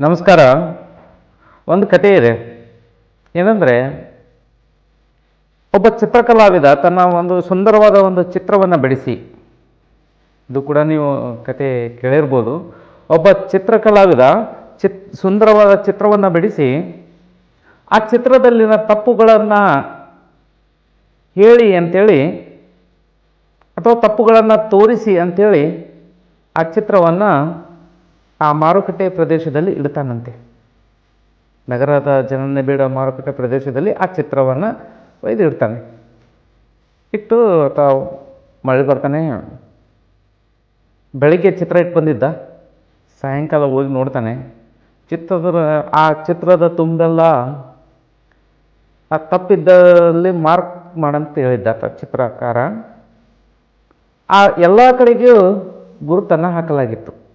ನಮಸ್ಕಾರ. ಒಂದು ಕತೆ ಇದೆ. ಏನಂದರೆ, ಒಬ್ಬ ಚಿತ್ರಕಲಾವಿದ ತನ್ನ ಒಂದು ಸುಂದರವಾದ ಒಂದು ಚಿತ್ರವನ್ನು ಬಿಡಿಸಿ. ಇದು ಕೂಡ ನೀವು ಕತೆ ಕೇಳಿರ್ಬೋದು. ಒಬ್ಬ ಚಿತ್ರಕಲಾವಿದ ಚಿತ್, ಸುಂದರವಾದ ಚಿತ್ರವನ್ನು ಬಿಡಿಸಿ, ಆ ಚಿತ್ರದಲ್ಲಿನ ತಪ್ಪುಗಳನ್ನು ಹೇಳಿ ಅಂಥೇಳಿ ಅಥವಾ ತಪ್ಪುಗಳನ್ನು ತೋರಿಸಿ ಅಂಥೇಳಿ ಆ ಚಿತ್ರವನ್ನು ಆ ಮಾರುಕಟ್ಟೆ ಪ್ರದೇಶದಲ್ಲಿ ಇಡ್ತಾನಂತೆ. ನಗರದ ಜನನೇ ಬೇಡ ಮಾರುಕಟ್ಟೆ ಪ್ರದೇಶದಲ್ಲಿ ಆ ಚಿತ್ರವನ್ನು ಒಯ್ದು ಇಡ್ತಾನೆ ಇಟ್ಟು ತಾವು ಮಳೆ ಬರ್ತಾನೆ. ಬೆಳಿಗ್ಗೆ ಚಿತ್ರ ಇಟ್ಟು ಬಂದಿದ್ದ. ಸಾಯಂಕಾಲ ಹೋಗಿ ನೋಡ್ತಾನೆ. ಚಿತ್ರದ, ಆ ಚಿತ್ರದ ತುಂಬೆಲ್ಲ ಆ ತಪ್ಪಿದ್ದಲ್ಲಿ ಮಾರ್ಕ್ ಮಾಡಂತ ಹೇಳಿದ್ದ ತ ಚಿತ್ರಕಾರ. ಆ ಎಲ್ಲ ಕಡೆಗೂ ಗುರುತನ್ನು ಹಾಕಲಾಗಿತ್ತು.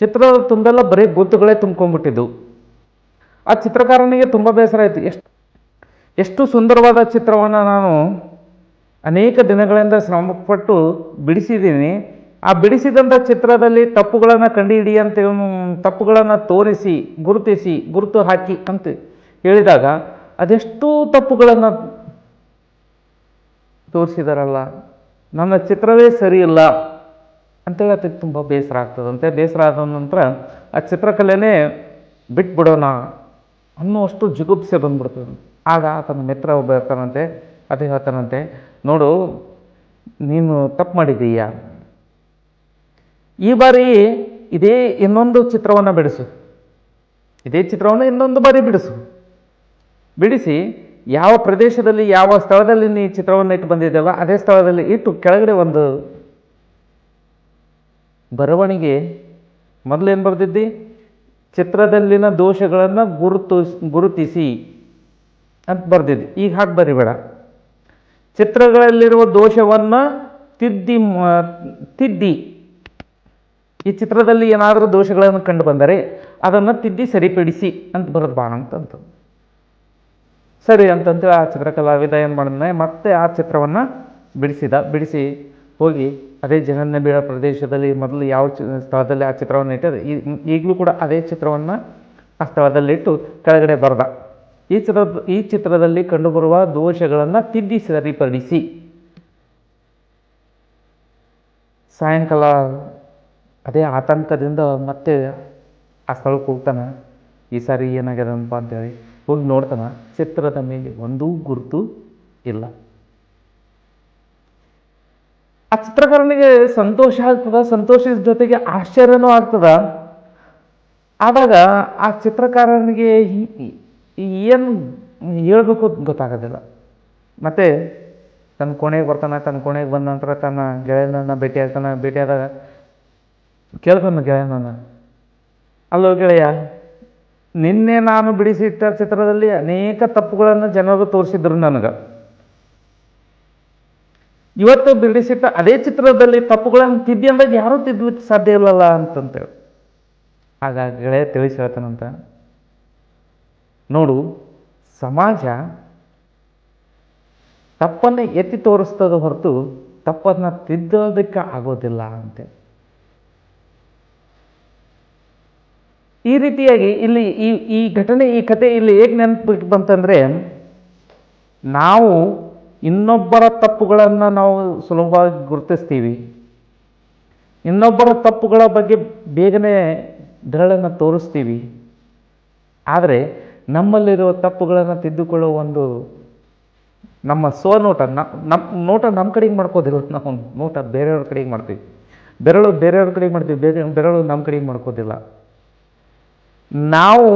ಚಿತ್ರದ ತುಂಬೆಲ್ಲ ಬರೀ ಗುರುತುಗಳೇ ತುಂಬ್ಕೊಂಡ್ಬಿಟ್ಟಿದ್ದು. ಆ ಚಿತ್ರಕಾರನಿಗೆ ತುಂಬ ಬೇಸರ ಆಯಿತು. ಎಷ್ಟು ಎಷ್ಟು ಸುಂದರವಾದ ಚಿತ್ರವನ್ನು ನಾನು ಅನೇಕ ದಿನಗಳಿಂದ ಶ್ರಮಪಟ್ಟು ಬಿಡಿಸಿದ್ದೀನಿ. ಆ ಬಿಡಿಸಿದಂಥ ಚಿತ್ರದಲ್ಲಿ ತಪ್ಪುಗಳನ್ನು ಕಂಡುಹಿಡಿ ಅಂತ ತಪ್ಪುಗಳನ್ನು ತೋರಿಸಿ, ಗುರುತಿಸಿ, ಗುರುತು ಹಾಕಿ ಅಂತ ಹೇಳಿದಾಗ ಅದೆಷ್ಟು ತಪ್ಪುಗಳನ್ನು ತೋರಿಸಿದಾರಲ್ಲ. ನನ್ನ ಚಿತ್ರವೇ ಸರಿಯಿಲ್ಲ. ಅಂತೇಳಿ ಅದಕ್ಕೆ ತುಂಬ ಬೇಸರ ಆಗ್ತದಂತೆ ಬೇಸರ ಆದ ನಂತರ ಆ ಚಿತ್ರಕಲೆನೇ ಬಿಟ್ಬಿಡೋಣ ಅನ್ನುವಷ್ಟು ಜಿಗುಪ್ಸೆ ಬಂದ್ಬಿಡ್ತದೆ. ಆಗ ಆತನ ಮಿತ್ರ ಒಬ್ಬ ಇರ್ತಾನಂತೆ, ಅದೇ ಹೇಳ್ತಾನಂತೆ, ನೋಡು, ನೀನು ತಪ್ಪು ಮಾಡಿದೀಯ ಈ ಬಾರಿ ಇದೇ ಇನ್ನೊಂದು ಚಿತ್ರವನ್ನು ಬಿಡಿಸು. ಇದೇ ಚಿತ್ರವನ್ನು ಇನ್ನೊಂದು ಬಾರಿ ಬಿಡಿಸು. ಬಿಡಿಸಿ ಯಾವ ಪ್ರದೇಶದಲ್ಲಿ, ಯಾವ ಸ್ಥಳದಲ್ಲಿ ನೀ ಚಿತ್ರವನ್ನು ಇಟ್ಟು ಬಂದಿದ್ದೇವೋ ಅದೇ ಸ್ಥಳದಲ್ಲಿ ಇಟ್ಟು ಕೆಳಗಡೆ ಒಂದು ಬರವಣಿಗೆ. ಮೊದಲೇನು ಬರೆದಿದ್ದಿ? ಚಿತ್ರದಲ್ಲಿನ ದೋಷಗಳನ್ನು ಗುರುತು, ಗುರುತಿಸಿ ಅಂತ ಬರೆದಿದ್ದಿ. ಈಗ ಹಾಗೆ ಬರಿಬೇಡ. ಚಿತ್ರಗಳಲ್ಲಿರುವ ದೋಷವನ್ನು ತಿದ್ದಿ ತಿದ್ದಿ. ಈ ಚಿತ್ರದಲ್ಲಿ ಏನಾದರೂ ದೋಷಗಳನ್ನು ಕಂಡು ಬಂದರೆ ಅದನ್ನು ತಿದ್ದಿ ಸರಿಪಡಿಸಿ ಅಂತ ಬರೋದು ಬಾ ಅಂತಂತ. ಸರಿ ಅಂತಂತೇಳಿ ಆ ಚಿತ್ರಕಲಾವಿದ ಏನು ಮಾಡಿದ್ನೆ? ಮತ್ತೆ ಆ ಚಿತ್ರವನ್ನು ಬಿಡಿಸಿದ, ಬಿಡಿಸಿ ಹೋಗಿ ಅದೇ ಜನನ ಬೀಳ ಪ್ರದೇಶದಲ್ಲಿ ಮೊದಲು ಯಾವ ಸ್ಥಳದಲ್ಲಿ ಆ ಚಿತ್ರವನ್ನು ಇಟ್ಟರೆ ಈಗಲೂ ಕೂಡ ಅದೇ ಚಿತ್ರವನ್ನು ಆ ಸ್ಥಳದಲ್ಲಿಟ್ಟು ಕೆಳಗಡೆ ಬರೆದ. ಈ ಚಿತ್ರ, ಈ ಚಿತ್ರದಲ್ಲಿ ಕಂಡುಬರುವ ದೋಷಗಳನ್ನು ತಿದ್ದಿ ಸರಿಪಡಿಸಿ. ಸಾಯಂಕಾಲ ಅದೇ ಆತಂಕದಿಂದ ಮತ್ತೆ ಆ ಸ್ಥಳಕ್ಕೆ ಹೋಗ್ತಾನೆ. ಈ ಸಾರಿ ಏನಾಗ್ಯದಪ್ಪ ಅಂತೇಳಿ ಹೋಗಿ ನೋಡ್ತಾನೆ. ಚಿತ್ರದ ಮೇಲೆ ಒಂದೂ ಗುರುತು ಇಲ್ಲ. ಚಿತ್ರಕಾರನಿಗೆ ಸಂತೋಷ ಆಗ್ತದ, ಸಂತೋಷದ ಜೊತೆಗೆ ಆಶ್ಚರ್ಯನೂ ಆಗ್ತದ. ಆದಾಗ ಆ ಚಿತ್ರಕಾರನಿಗೆ ಏನು ಹೇಳ್ಬೇಕು ಗೊತ್ತಾಗೋದಿಲ್ಲ. ಮತ್ತು ತನ್ನ ಕೋಣೆಗೆ ಬರ್ತಾನೆ, ತನ್ನ ಕೋಣೆಗೆ ಬಂದ ನಂತರ ತನ್ನ ಗೆಳೆಯನನ್ನು ಭೇಟಿ ಆಗ್ತಾನೆ ಭೇಟಿಯಾದಾಗ ಕೇಳ್ತಾನೆ ಗೆಳೆಯನನ್ನು. ಅಲ್ಲೋ ಗೆಳೆಯ, ನಿನ್ನೆ ನಾನು ಬಿಡಿಸಿಟ್ಟ ಚಿತ್ರದಲ್ಲಿ ಅನೇಕ ತಪ್ಪುಗಳನ್ನು ಜನರು ತೋರಿಸಿದ್ರು ನನಗೆ. ಇವತ್ತು ಬಿಡಿಸಿಟ್ಟ ಅದೇ ಚಿತ್ರದಲ್ಲಿ ತಪ್ಪುಗಳನ್ನು ತಿದ್ದಿ ಅಂದಾಗ ಯಾರೂ ತಿದ್ದಲಿಕ್ಕೆ ಸಾಧ್ಯ ಇಲ್ಲಲ್ಲ ಅಂತಂತೇಳಿ. ಗೆಳೆಯ ತಿಳಿಸಿ ಹೇಳ್ತಾನಂತ ನೋಡು, ಸಮಾಜ ತಪ್ಪನ್ನು ಎತ್ತಿ ತೋರಿಸ್ತದ ಹೊರತು ತಪ್ಪನ್ನು ತಿದ್ದೋದಕ್ಕೆ ಆಗೋದಿಲ್ಲ ಅಂತೇಳಿ. ಈ ರೀತಿಯಾಗಿ ಇಲ್ಲಿ ಈ ಈ ಘಟನೆ, ಈ ಕತೆ ಇಲ್ಲಿ ಹೇಗೆ ನೆನಪು ಬಂತಂದರೆ, ನಾವು ಇನ್ನೊಬ್ಬರ ತಪ್ಪುಗಳನ್ನು ನಾವು ಸುಲಭವಾಗಿ ಗುರುತಿಸ್ತೀವಿ. ಇನ್ನೊಬ್ಬರ ತಪ್ಪುಗಳ ಬಗ್ಗೆ ಬೇಗನೆ ಬೆರಳನ್ನು ತೋರಿಸ್ತೀವಿ. ಆದರೆ ನಮ್ಮಲ್ಲಿರುವ ತಪ್ಪುಗಳನ್ನು ತಿದ್ದುಕೊಳ್ಳೋ ಒಂದು ನಮ್ಮ ಸ್ವನೋಟ ನಮ್ಮ ನೋಟ ನಮ್ಮ ಕಡೆಗೆ ಮಾಡ್ಕೋದಿಲ್ಲ ನಾವು ನೋಟ ಬೇರೆಯವ್ರ ಕಡೆಗೆ ಮಾಡ್ತೀವಿ. ಬೆರಳು ಬೇರೆಯವ್ರ ಕಡೆಗೆ ಮಾಡ್ತೀವಿ, ಬೇರೆ ಬೆರಳು ನಮ್ಮ ಕಡೆಗೆ ಮಾಡ್ಕೋದಿಲ್ಲ ನಾವು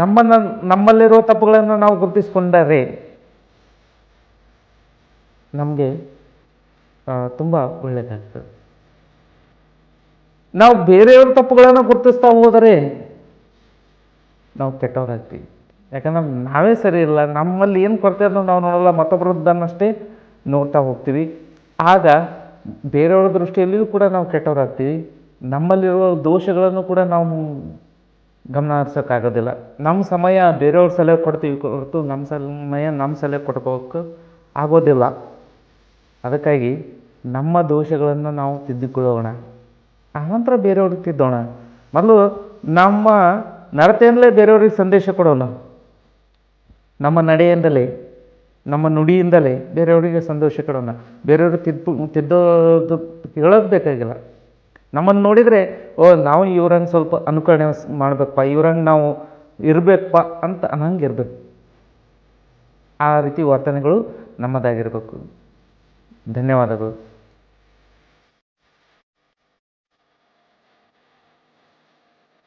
ನಮ್ಮನ್ನು, ನಮ್ಮಲ್ಲಿರುವ ತಪ್ಪುಗಳನ್ನು ನಾವು ಗುರುತಿಸ್ಕೊಂಡರೆ ನಮಗೆ ತುಂಬ ಒಳ್ಳೆಯದಾಗ್ತದೆ ನಾವು ಬೇರೆಯವ್ರ ತಪ್ಪುಗಳನ್ನು ಗುರುತಿಸ್ತಾ ಹೋದರೆ ನಾವು ಕೆಟ್ಟವರಾಗ್ತೀವಿ. ಯಾಕಂದ್ರೆ ನಾವೇ ಸರಿ ಇಲ್ಲ, ನಮ್ಮಲ್ಲಿ ಏನು ಕೊರತೆ ಅದನ್ನು ನಾವು ನೋಡಲ್ಲ ಮತ್ತೊಬ್ಬರದ್ದನ್ನಷ್ಟೇ ನೋಡ್ತಾ ಹೋಗ್ತೀವಿ. ಆಗ ಬೇರೆಯವ್ರ ದೃಷ್ಟಿಯಲ್ಲಿಯೂ ಕೂಡ ನಾವು ಕೆಟ್ಟವರಾಗ್ತೀವಿ. ನಮ್ಮಲ್ಲಿರುವ ದೋಷಗಳನ್ನು ಕೂಡ ನಾವು ಗಮನ ಹರಿಸೋಕ್ಕಾಗೋದಿಲ್ಲ. ನಮ್ಮ ಸಮಯ ಬೇರೆಯವ್ರ ಸಲಹೆ ಕೊಡ್ತೀವಿ ಹೊರತು ನಮ್ಮ ಸಮಯ ನಮ್ಮ ಸಲಹೆ ಕೊಡ್ಕೋಕ್ಕೆ ಆಗೋದಿಲ್ಲ. ಅದಕ್ಕಾಗಿ ನಮ್ಮ ದೋಷಗಳನ್ನು ನಾವು ತಿದ್ದಿಕೊಳ್ಳೋಣ. ಆನಂತರ ಬೇರೆಯವ್ರಿಗೆ ತಿದ್ದೋಣ. ಮೊದಲು ನಮ್ಮ ನಡತೆಯಿಂದಲೇ ಬೇರೆಯವ್ರಿಗೆ ಸಂದೇಶ ಕೊಡೋಣ ನಮ್ಮ ನಡೆಯಿಂದಲೇ, ನಮ್ಮ ನುಡಿಯಿಂದಲೇ ಬೇರೆಯವರಿಗೆ ಸಂತೋಷ ಕೊಡೋಣ ಬೇರೆಯವರು ತಿದ್ದು, ತಿದ್ದೋದು ಹೇಳೋದು ಬೇಕಾಗಿಲ್ಲ. ನಮ್ಮನ್ನು ನೋಡಿದರೆ, ಓ, ನಾವು ಇವ್ರಂಗೆ ಸ್ವಲ್ಪ ಅನುಕರಣೆ ಮಾಡ್ಬೇಕಪ್ಪ, ಇವ್ರಂಗೆ ನಾವು ಇರಬೇಕಪ್ಪ ಅಂತ ಅನ್ನಂಗೆ ಇರಬೇಕು ಆ ರೀತಿ ವರ್ತನೆಗಳು ನಮ್ಮದಾಗಿರಬೇಕು. ಧನ್ಯವಾದಗಳು